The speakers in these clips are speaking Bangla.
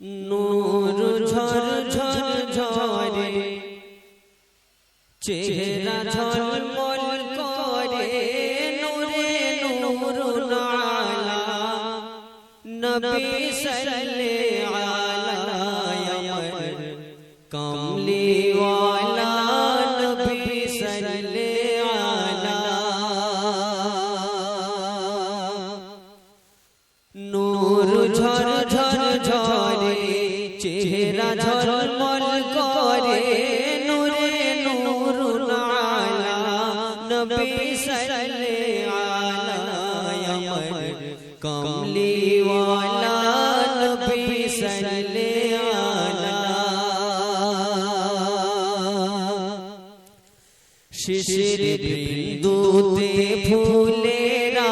নূর ঝর ঝর ঝরে চেহারা ঝলমল করে নূরে নূর নালা। নবী সাল্লাল্লাহু আলাইহি কমলি ওয়ালা নবী সাল্লাল্লাহু শিশির বিন্দুতে ফুলেরা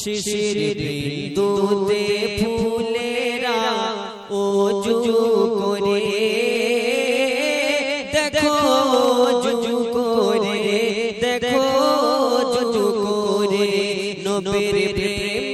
শিশির বিন্দুতে ফুলেরা ও জুজু করে দেখো জুজু করে দেখো জুজু করে নবীর প্রেমে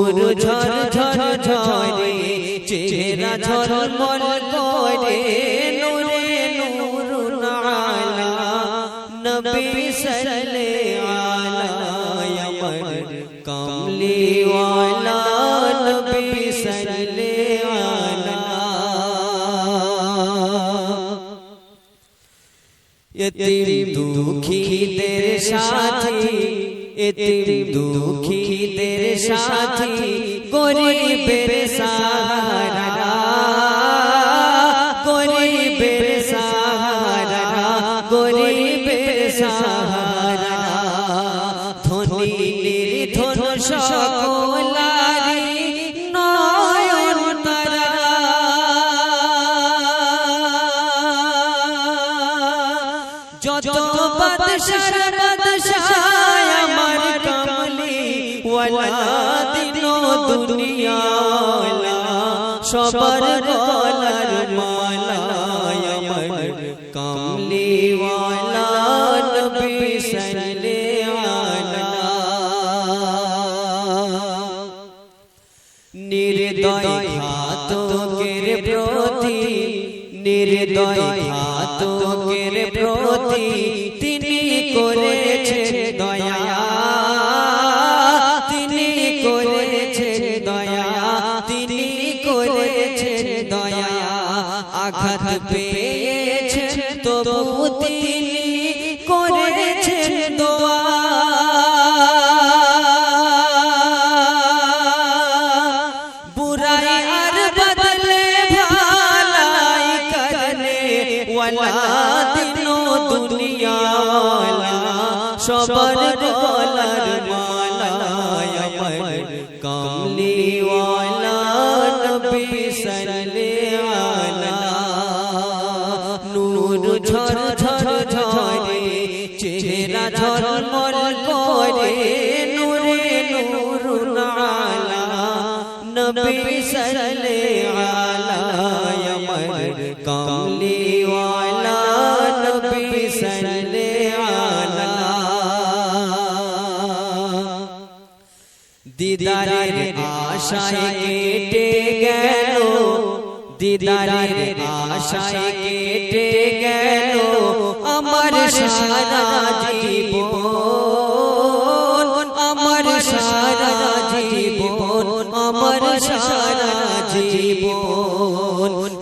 নূর ঝর ঝর ঝরে চেহারা ঝলমল করে নূরে নূর নালা। নবী সাল্লাল্লাহু আলাইহি কমলি ওয়ালা নবী সাল্লাল্লাহু এতিম দুঃখীদের সাথী। এতিম দুঃখীদের সাথী গরিবের সাহারা। গরিবের সাহারা গরিবের সাহারা। ধনী নির্ধন সকলারি নয়ন তারা। যত সবার গলার মালা আমার কমলি ওয়ালা নবী সাল্লাল্লাহু। নির্দয় ঘাতকের প্রতি নির্দয় ঘাতকের প্রতি তিনি করেছেন দয়া। আঘাত পেয়েছেন তবু তিনি করেছেন দোয়া। সবার গলার দিদারের আশায় কেটে গেল। দিদারের আশায় কেটে গেল। আমার সারা জীবন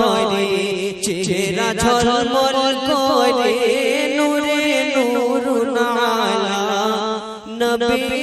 করে চেহারা ঝলমল করে নূরে নূর নালা নবী